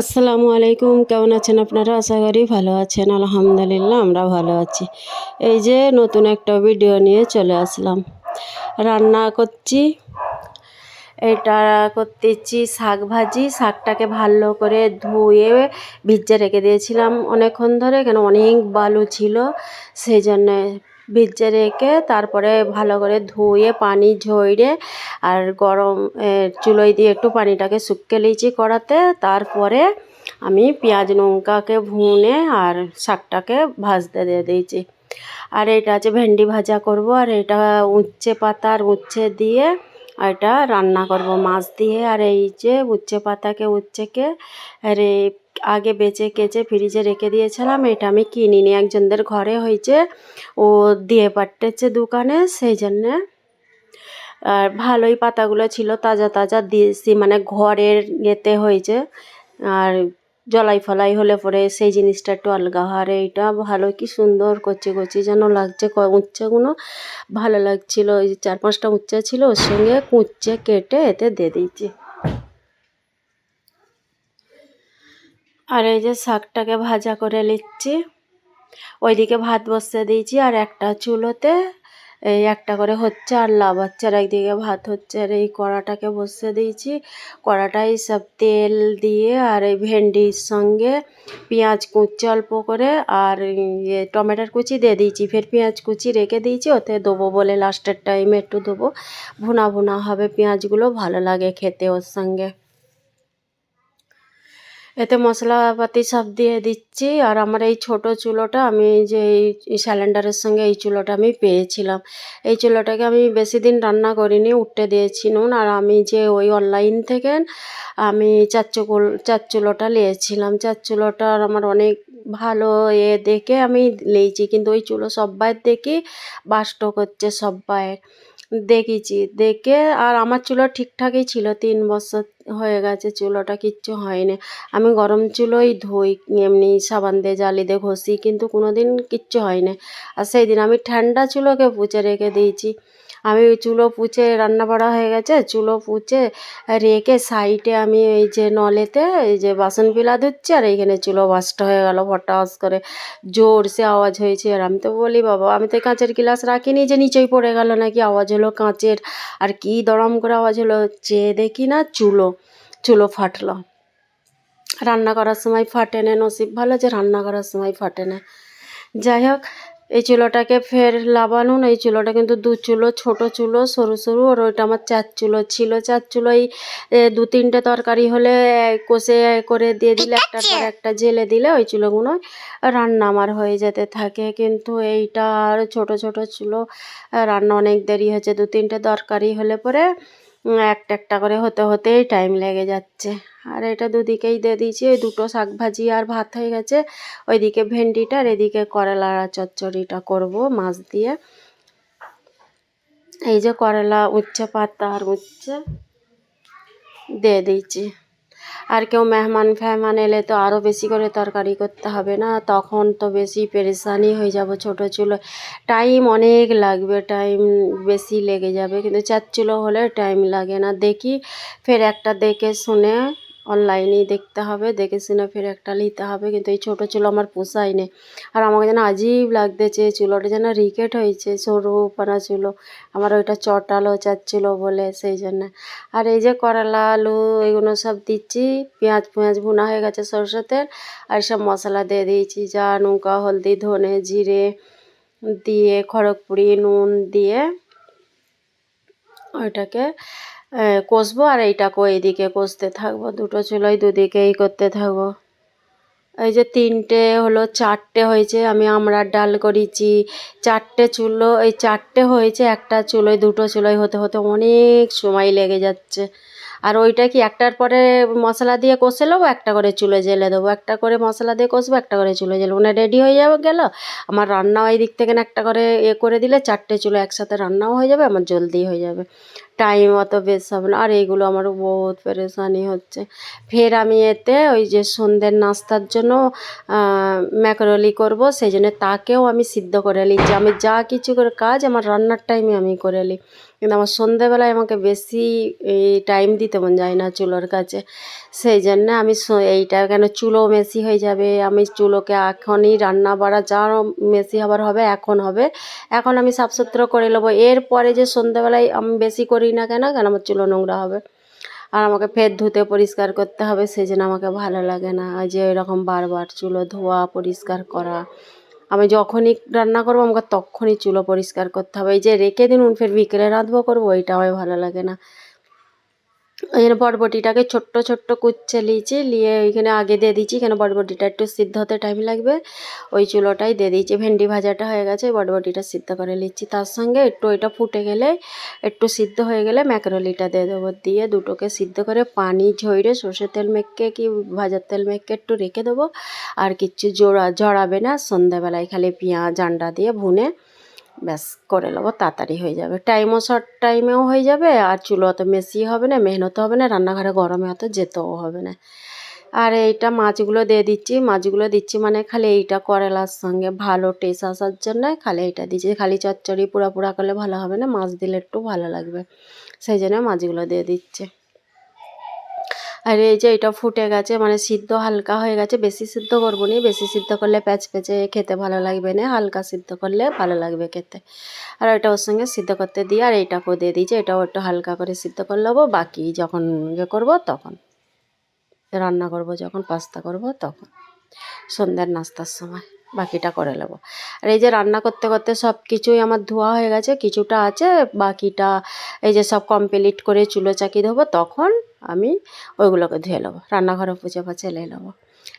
আসসালামু আলাইকুম, কেমন আছেন আপনারা? আশা করি ভালো আছেন, আলহামদুলিল্লাহ আমরা ভালো আছি। এই যে নতুন একটা ভিডিও নিয়ে চলে আসলাম। রান্না করছি। এটা করতেছি শাক ভাজি। শাকটাকে ভালো করে ধুয়ে ভিজে রেখে দিয়েছিলাম। অনেকক্ষণ ধরে কেন অনেক বালু ছিল, সেই জন্যে ভিজে রেখে তারপরে ভালো করে ধুয়ে পানি ঝরিয়ে আর গরম চুলোয় দিয়ে একটু পানিটাকে শুকিয়ে নিয়েছি কড়াতে তারপরে আমি পেঁয়াজ লঙ্কাকে ভুনে আর শাকটাকে ভাজতে দিয়ে দিয়েছি। আর এটা আছে ভেন্ডি ভাজা করব, আর এটা উচ্ছে পাতা আর উচ্ছে দিয়ে এটা রান্না করব মাছ দিয়ে। আর এই যে উচ্ছে পাতাকে, উচ্ছেকে আর এই আগে বেচে কেচে ফ্রিজে রেখে দিয়েছিলাম, এটা আমি কিনিনি। একজনদের ঘরে হয়েছে, ও দিয়ে পাঠিয়েছে দোকানে, সেই জন্যে, আর ভালোই পাতাগুলো ছিল, তাজা তাজা দিয়েছি মানে ঘরের ইয়েতে হয়েছে, আর জলাই ফলাই হলে পরে সেই জিনিসটা একটু আলগা আর এইটা ভালো, কি সুন্দর কচি কচি যেন লাগছে উচ্ছেগুলো ভালো লাগছিল, ওই চার পাঁচটা উচ্ছে ছিল, ওর সঙ্গে কুচ্ছে কেটে এতে দিয়ে দিয়েছি। আর এই যে শাকটাকে ভাজা করে নিচ্ছি। ওইদিকে ভাত বসিয়ে দিয়েছি আর একটা চুলোতে, এই একটা করে হচ্ছে আর লাবাচ্ছে আর একদিকে ভাত হচ্ছে আর এই কড়াটাকে বসিয়ে দিয়েছি। কড়াটাই সব তেল দিয়ে আর এই ভেন্ডির সঙ্গে পেঁয়াজ কুচি অল্প করে আর ইয়ে টমেটোর কুচি দিয়ে দিয়েছি। ফের পেঁয়াজ কুচি রেখে দিয়েছি, ওতে দেবো বলে লাস্টের টাইমে একটু দেবো। ভুনা ভুনা হবে পেঁয়াজগুলো, ভালো লাগে খেতে ওর সঙ্গে। এতে মশলাপাতি সব দিয়ে দিচ্ছি। আর আমার এই ছোট চুলোটা আমি যে এই স্যালেন্ডারের সঙ্গে এই চুলোটা আমি পেয়েছিলাম। এই চুলোটাকে আমি বেশি দিন রান্না করিনি উঠতে দিয়েছি নুন। আর আমি যে ওই অনলাইন থেকে আমি চার চুকুল চার চুলোটা নিয়েছিলাম। চার চুলোটার আমার অনেক ভালো এ দেখে আমি নিয়েছি কিন্তু ওই চুলো সব্বাইয়ের দেখি বাষ্ট করছে সব্বাইয়ের দেখেছি। দেখে আর আমার চুলো ঠিকঠাকই ছিল। তিন বছর হয়ে গেছে চুলোটা কিচ্ছু হয়নি। আমি গরম চুলোই ধুই, এমনি সাবান দিয়ে, জালি দিয়ে ঘষি, কিন্তু কোনো দিন কিচ্ছু হয়নি। আর সেই দিন আমি ঠান্ডা চুলোকে পুচে রেখে দিয়েছি। আমি ওই চুলো পুচে রান্না বাড়া হয়ে গেছে, চুলো পুচে রেখে সাইডে আমি এই যে নলেতে এই যে বাসন পিলা ধুচ্ছি আর এইখানে চুলো বাসটা হয়ে গেল ফটাস করে জোরসে আওয়াজ হয়েছে। আর আমি তো বলি, বাবা, আমি তো কাঁচের গ্লাস রাখিনি যে নিচেই পড়ে গেল নাকি আওয়াজ হলো কাঁচের, আর কি দরম করে আওয়াজ হলো, চেয়ে দেখি না চুলো চুলো ফাটলো। রান্না করার সময় ফাটে না, নসিব ভালো যে রান্না করার সময় ফাটে না। যাই হোক এই চুলোটাকে ফের লাবানুন এই চুলোটা কিন্তু দু চুলো ছোট চুলো সরু সরু। আর ওইটা আমার চার চুলো ছিল। চার চুলোই এ, দু তিনটে তরকারি হলে কষে করে দিয়ে দিলে একটার পর একটা জেলে দিলে ওই চুলোগুলো রান্না আমার হয়ে যেতে থাকে। কিন্তু এইটা আর ছোট ছোট চুলো রান্না অনেক দেরি হয়েছে। দু তিনটে তরকারি হলে পরে একটা একটা করে হতে হতেই টাইম লেগে যাচ্ছে। আর এটা দুদিকেই দিয়ে দিয়েছি। ওই দুটো শাক ভাজি আর ভাত হয়ে গেছে। ওইদিকে ভেন্ডিটা আর এদিকে করলা চচ্চড়িটা করব মাছ দিয়ে। এই যে করলা, উচ্ছে পাতা আর উচ্ছে দিয়ে দিয়েছি। আর কেউ মেহমান ফেহমান এলে তো আরও বেশি করে তরকারি করতে হবে না। তখন তো বেশি পেরেশানি হয়ে যাব ছোটো চুলো। টাইম অনেক লাগবে, টাইম বেশি লেগে যাবে। কিন্তু চার চুলো হলে টাইম লাগে না। দেখি, ফের একটা দেখে শুনে অনলাইনেই দেখতে হবে, দেখে শুনে ফের একটা নিতে হবে। কিন্তু এই ছোটো চুলো আমার পোষায় নেই আর আমাকে যেন আজীব লাগতেছে চুলোটা যেন রিকেট হয়েছে, সরু পানা চুলো। আমার ওইটা চটালো চাচ্ছিলো বলে, সেই জন্য। আর এই যে করলা, আলু, এগুলো সব দিচ্ছি। পেঁয়াজ পেঁয়াজ ভুনা হয়ে গেছে সরষের তেল। আর সব মশলা দিয়ে দিয়েছি, যা নৌকা হলদি, ধনে জিরে দিয়ে, খড়গপুরি, নুন দিয়ে ওইটাকে কষবো আর এইটাকেও এইদিকে কষতে থাকব। দুটো চুলোই দুদিকেই করতে থাকব। এই যে তিনটে হলো, চারটে হয়েছে, আমি আমরার ডাল করেছি। চারটে চুলো, এই চারটে হয়েছে, একটা চুলোয়, দুটো চুলোয় হতে হতে অনেক সময় লেগে যাচ্ছে। আর ওইটা কি একটার পরে মশলা দিয়ে কষে নেব, একটা করে চুলে জেলে দেবো। একটা করে মশলা দিয়ে কষবো, একটা করে চুলে জেলে মানে রেডি হয়ে যাবে গেল। আমার রান্নাও এই দিক থেকে একটা করে এ করে দিলে চারটে চুলো একসাথে রান্নাও হয়ে যাবে, আমার জলদি হয়ে যাবে। টাইম অত বেশ হবে না। আর এইগুলো আমার বহুত পেরেশানি হচ্ছে। ফের আমি এতে ওই যে সন্ধ্যের নাস্তার জন্য ম্যাকরলি করব, সেই জন্য তাকেও আমি সিদ্ধ করে নিচ্ছি। আমি যা কিছু করে কাজ, আমার রান্নার টাইমে আমি করে নিই। কিন্তু আমার সন্ধেবেলায় আমাকে বেশি টাইম দিতে মন যায় না চুলোর কাছে। সেই জন্য আমি এইটা কেন চুলো মেশি হয়ে যাবে, আমি চুলোকে এখনই রান্না বাড়া যা মেশি হবার হবে, এখন হবে। এখন আমি সাফ সুতরো করে নেব। এরপরে যে সন্ধেবেলায় আমি বেশি করি না কেন কেন আমার চুলো নোংরা হবে। আর আমাকে ফের ধুতে পরিষ্কার করতে হবে, সেই জন্য আমাকে ভালো লাগে না। যে এরকম বারবার চুলো ধোয়া, পরিষ্কার করা। আমি যখনই রান্না করব, আমাকে তখনই চুলো পরিষ্কার করতে হবে। এই যে রেখে দিন ফের বিকেলে রাঁধবো করব ওইটা আমার ভালো লাগে না। ওই জন্য বরবটিটাকে ছোট্ট ছোট্ট কুচ্ছে নিয়েছি নিয়ে ওইখানে আগে দিয়ে দিয়েছি। কেন বরবটিটা একটু সিদ্ধ হতে টাইম লাগবে। ওই চুলোটাই দিয়ে দিয়েছি। ভেন্ডি ভাজাটা হয়ে গেছে। বরবটিটা সিদ্ধ করে নিচ্ছি। তার সঙ্গে একটু ওইটা ফুটে গেলে, একটু সিদ্ধ হয়ে গেলে ম্যাকরোলিটা দিয়ে দেবো। দিয়ে দুটোকে সিদ্ধ করে পানি ঝইরে সর্ষের তেল মেখে কি ভাজার তেল মেখে একটু রেখে দেবো। আর কিচ্ছু জোড়া, জড়াবে না। সন্ধ্যাবেলায় খালি পেঁয়াজ, আন্ডা দিয়ে ভুনে ব্যাস, করে নেব, তাড়াতাড়ি হয়ে যাবে। টাইমও শর্ট টাইমেও হয়ে যাবে, আর চুলো অত মেশি হবে না, মেহনত হবে না, রান্নাঘরে গরমে অত যেতেও হবে না। আর এইটা মাছগুলো দিয়ে দিচ্ছি, মাছগুলো দিচ্ছি মানে খালি এইটা করেলার সঙ্গে ভালো টেস্ট আসার জন্য খালি এইটা দিচ্ছি। খালি চচ্চড়ি পুরা পুরা করলে ভালো হবে না, মাছ দিলে একটু ভালো লাগবে। সেই জন্য মাছগুলো দিয়ে দিচ্ছে। আর এই যে এটা ফুটে গেছে মানে সিদ্ধ হালকা হয়ে গেছে, বেশি সিদ্ধ করব নি, বেশি সিদ্ধ করলে প্যাচ প্যাচে খেতে ভালো লাগবে না, হালকা সিদ্ধ করলে ভালো লাগবে খেতে। আর এটা ওর সঙ্গে সিদ্ধ করতে দিয়ে, আর এইটাকেও দিয়ে দিয়েছি, এটাও একটু হালকা করে সিদ্ধ করে নেব, বাকি যখন ইয়ে করব তখন। রান্না করব যখন, পাস্তা করব তখন, সন্ধ্যার নাস্তার সময়, বাকিটা করে নেব। আর এই যে রান্না করতে করতে সব কিছুই আমার ধোয়া হয়ে গেছে, কিছুটা আছে, বাকিটা এই যে সব কমপ্লিট করে চুলো চাকি দেবো তখন আমি ওইগুলোকে ধুয়ে নেব রান্নাঘরে পুছে পাচে লে নেব।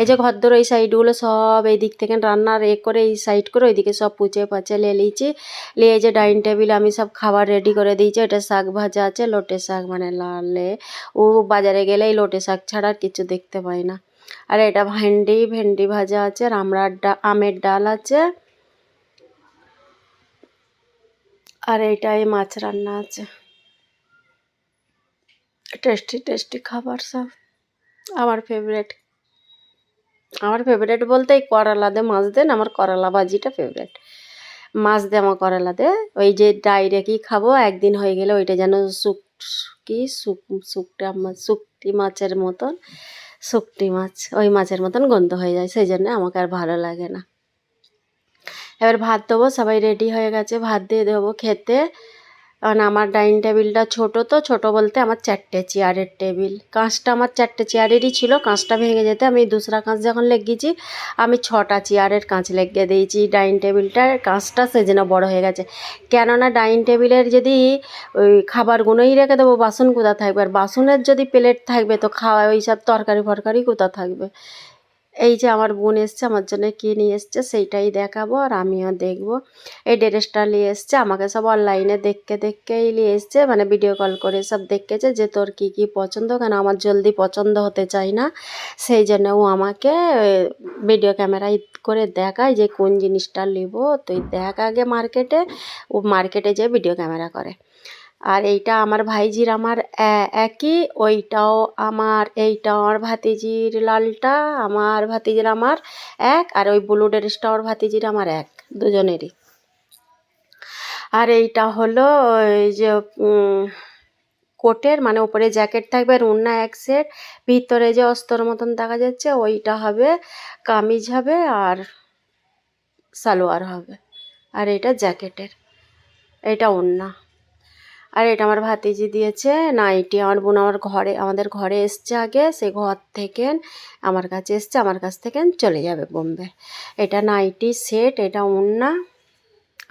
এই যে ঘর এই সাইডগুলো সব এই দিক থেকে রান্নার এ করে এই সাইড করে ওইদিকে সব পুচে পাচে লে নিয়েছি নিয়ে এই যে ডাইনিং টেবিলে আমি সব খাবার রেডি করে দিয়েছি এটা শাক ভাজা আছে, লোটে শাক মানে লালে ও বাজারে গেলেই লোটে শাক ছাড়া আর কিছু দেখতে পাই না। আর এটা ভেন্ডি ভেন্ডি ভাজা আছে আর আমড়ার আমের ডাল আছে। আর এইটাই মাছ রান্না আছে। টেস্টি টেস্টি খাবার সব। আমার ফেভারেট আমার ফেভারেট বলতে এই করলা দে, মাছ দেন আমার করলা ভাজিটা ফেভারেট মাছ দে আমার করলা দে, ওই যে ডাইরে কি খাব, একদিন হয়ে গেলে ওইটা যেন শুক কি শুক শুকটা মাছ শুকটি মাছের মতন, শুকটি মাছ, ওই মাছের মতন গন্ধ হয়ে যায়, সেই জন্য আমাকে আর ভালো লাগে না। এবার ভাত দেবো, সবাই রেডি হয়ে গেছে, ভাত দিয়ে দেবো খেতে। কারণ আমার ডাইনিং টেবিলটা ছোট তো, ছোট বলতে আমার চারটে চেয়ারের টেবিল। কাঁচটা আমার চারটে চেয়ারেরই ছিল, কাঁচটা ভেঙে যেতে আমি দুসরা কাঁচ যখন লেগেছি, আমি ছটা চেয়ারের কাঁচ লেগে দিয়েছি ডাইনিং টেবিলটার, কাঁচটা সেজন্য বড় হয়ে গেছে। কেননা ডাইনিং টেবিলের যদি ওই খাবারগুলোই রেখে দেবো, বাসন কোথা থাকবে? আর বাসনের যদি প্লেট থাকবে, তো খাওয়া ওই সব তরকারি ফরকারি কোথা থাকবে? এই যে আমার বোন এসছে, আমার জন্য কী নিয়ে এসছে সেইটাই দেখাবো আর আমিও দেখব। এই ড্রেসটা নিয়ে এসছে, আমাকে সব অনলাইনে দেখতে দেখতেই নিয়ে এসছে মানে ভিডিও কল করে সব দেখেছে যে তোর কী কী পছন্দ, কেন আমার জলদি পছন্দ হতে চাই না। সেই জন্য ও আমাকে ভিডিও ক্যামেরায় করে দেখায় যে কোন জিনিসটা নেব। তুই দেখ আগে মার্কেটে ও মার্কেটে যেয়ে ভিডিও ক্যামেরা করে। আর এইটা আমার ভাইজির আমার একই ওইটাও আমার এইটাও আমার ভাতিজির লালটা, আমার ভাতিজির আমার এক, আর ওই ব্লু ড্রেসটা ওর ভাতিজির আমার এক, দুজনেরই। আর এইটা হলো ওই যে কোটের মানে উপরে জ্যাকেট থাকবে আর এক সেট ভিতরে যে অস্তর মতন দেখা যাচ্ছে, ওইটা হবে, কামিজ হবে, আর সালোয়ার হবে। আর এটা জ্যাকেটের, এটা ওড়না। আর এটা আমার ভাতিজি দিয়েছে। নাইটি আমার বোন আমার ঘরে, আমাদের ঘরে এসছে আগে, সে ঘর থেকে আমার কাছে এসছে, আমার কাছ থেকে চলে যাবে বোম্বে। এটা নাইটি সেট, এটা ওড়না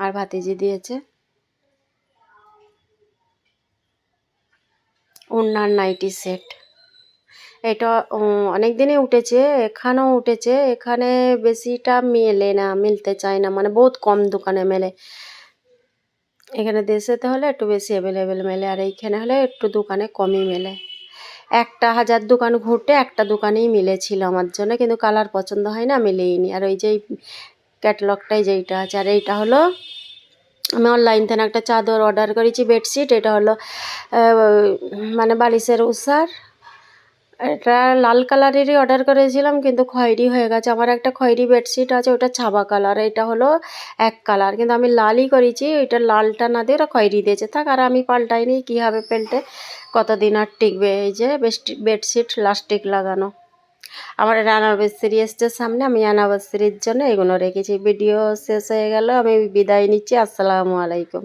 আর ভাতিজি দিয়েছে। ওড়নার নাইটি সেট। এটা অনেক দিনই উঠেছে, এখানেও উঠেছে, এখানে বেশিটা মেলে না, মিলতে চায় না মানে বহুত কম দোকানে মেলে। এখানে দেশেতে হলে একটু বেশি অ্যাভেলেবেল মেলে, আর এইখানে হলে একটু দোকানে কমই মেলে। একটা হাজার দোকান ঘুরতে একটা দোকানেই মিলেছিল আমার জন্য, কিন্তু কালার পছন্দ হয় না, মিলেইনি। আর ওই যে ক্যাটালগটাই যেইটা আছে, আর এইটা হলো, আমি অনলাইন থেকে একটা চাদর অর্ডার করেছি বেডশিট এটা হলো মানে বালিশের উষার এটা লাল কালারেরই অর্ডার করেছিলাম, কিন্তু খয়েরি হয়ে গেছে। আমার একটা খয়েরি বেডশিট আছে, ওটা ছাবা কালার এটা হলো এক কালার কিন্তু আমি লালই করেছি ওইটা লালটা না দিয়ে ওরা খয়েরি দিয়েছে। থাক, আর আমি পাল্টাইনি কী হবে পেল্টে কতদিন আর টিকবে? এই যে বেডশিট লাস্টিক লাগানো। আমার অ্যানিভার্সারি এসছে সামনে, আমি অ্যানিভার্সারির জন্য এগুলো রেখেছি। ভিডিও শেষ হয়ে গেল, আমি বিদায় নিচ্ছি। আসসালামু আলাইকুম।